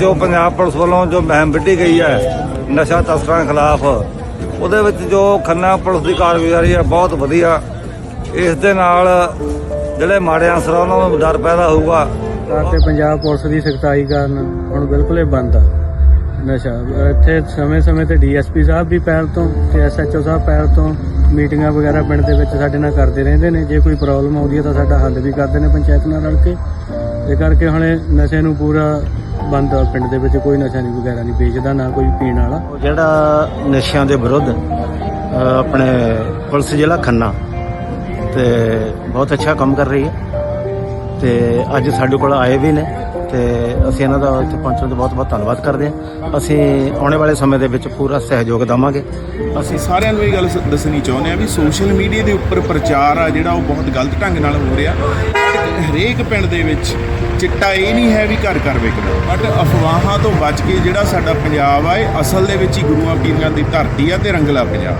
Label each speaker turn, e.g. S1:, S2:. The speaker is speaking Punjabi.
S1: ਜੋ ਪੰਜਾਬ ਪੁਲਿਸ ਵੱਲੋਂ ਜੋ ਮੁਹਿੰਮ ਵਿੱਢੀ ਗਈ ਹੈ, ਨਸ਼ਾ ਤਸਕਰਾਂ ਖਿਲਾਫ, ਉਹਦੇ ਵਿੱਚ ਜੋ ਖੰਨਾ ਪੁਲਿਸ ਦੀ ਕਾਰਗੁਜ਼ਾਰੀ ਹੈ, ਬਹੁਤ ਵਧੀਆ। ਇਸ ਦੇ ਨਾਲ ਜਿਹੜੇ ਮਾੜੇ ਅਨਸਰ ਉਹਨਾਂ ਨੂੰ ਡਰ ਪੈਦਾ ਹੋਊਗਾ।
S2: ਤਾਂ ਤੇ ਪੰਜਾਬ ਪੁਲਿਸ ਦੀ ਸਖਤਾਈ ਕਾਰਨ ਹੁਣ ਬਿਲਕੁਲ ਹੀ ਬੰਦ ਆ, ਨਸ਼ਾ। ਇੱਥੇ ਸਮੇਂ-ਸਮੇਂ ਤੇ ਡੀਐਸਪੀ ਸਾਹਿਬ ਵੀ ਪੈਰ ਤੋਂ ਤੇ ਐਸਐਚਓ ਸਾਹਿਬ ਪੈਰ ਤੋਂ ਮੀਟਿੰਗਾਂ ਵਗੈਰਾ ਪਿੰਡ ਦੇ ਵਿੱਚ ਸਾਡੇ ਨਾਲ ਕਰਦੇ ਰਹਿੰਦੇ ਨੇ। ਜੇ ਕੋਈ ਪ੍ਰੋਬਲਮ ਆਉਂਦੀ ਹੈ ਤਾਂ ਸਾਡਾ ਹੱਲ ਵੀ ਕਰਦੇ ਨੇ ਪੰਚਾਇਤ ਨਾਲ ਰਲ ਕੇ। ਇਹ ਕਰਕੇ ਹੁਣ ਨਸ਼ੇ ਨੂੰ ਪੂਰਾ ਬੰਦ ਪਿੰਡ ਦੇ ਵਿੱਚ ਕੋਈ ਨਸ਼ਾ ਨਹੀਂ ਵਗੈਰਾ ਨਹੀਂ ਵੇਚਦਾ, ਨਾ ਕੋਈ ਪੀਣ ਵਾਲਾ।
S3: ਜਿਹੜਾ ਨਸ਼ਿਆਂ ਦੇ ਵਿਰੁੱਧ ਆਪਣੇ ਪੁਲਿਸ ਜ਼ਿਲ੍ਹਾ ਖੰਨਾ ਤੇ ਬਹੁਤ ਅੱਛਾ ਕੰਮ ਕਰ ਰਹੀ ਹੈ। ਤੇ ਅੱਜ ਸਾਡੇ ਕੋਲ ਆਏ ਵੀ ਨੇ। ਤੇ ਅਸੀਂ ਇਹਨਾਂ ਦਾ ਇੱਥੇ ਪਹੁੰਚਣ ਦਾ ਬਹੁਤ ਬਹੁਤ ਧੰਨਵਾਦ ਕਰਦੇ ਹਾਂ। ਅਸੀਂ ਆਉਣੇ ਵਾਲੇ ਸਮੇਂ ਦੇ ਵਿੱਚ ਪੂਰਾ ਸਹਿਯੋਗ ਦੇਵਾਂਗੇ।
S4: ਅਸੀਂ ਸਾਰਿਆਂ ਨੂੰ ਇਹ ਗੱਲ ਸ- ਦੱਸਣੀ ਚਾਹੁੰਦੇ ਹਾਂ ਵੀ ਸੋਸ਼ਲ ਮੀਡੀਆ ਦੇ ਉੱਪਰ ਪ੍ਰਚਾਰ ਆ ਜਿਹੜਾ ਉਹ ਬਹੁਤ ਗਲਤ ਢੰਗ ਨਾਲ ਹੋ ਰਿਹਾ। ਹਰੇਕ ਪਿੰਡ ਦੇ ਵਿੱਚ ਚਿੱਟਾ ਇਹ ਨਹੀਂ ਹੈ ਵੀ ਘਰ ਘਰ ਵਿਕਦਾ। ਬਟ ਅਫਵਾਹਾਂ ਤੋਂ ਬਚ ਕੇ ਜਿਹੜਾ ਸਾਡਾ ਪੰਜਾਬ ਆ, ਇਹ ਅਸਲ ਦੇ ਵਿੱਚ ਹੀ ਗੁਰੂਆਂ ਪੀਰਾਂ ਦੀ ਧਰਤੀ ਆ ਤੇ ਰੰਗਲਾ ਪੰਜਾਬ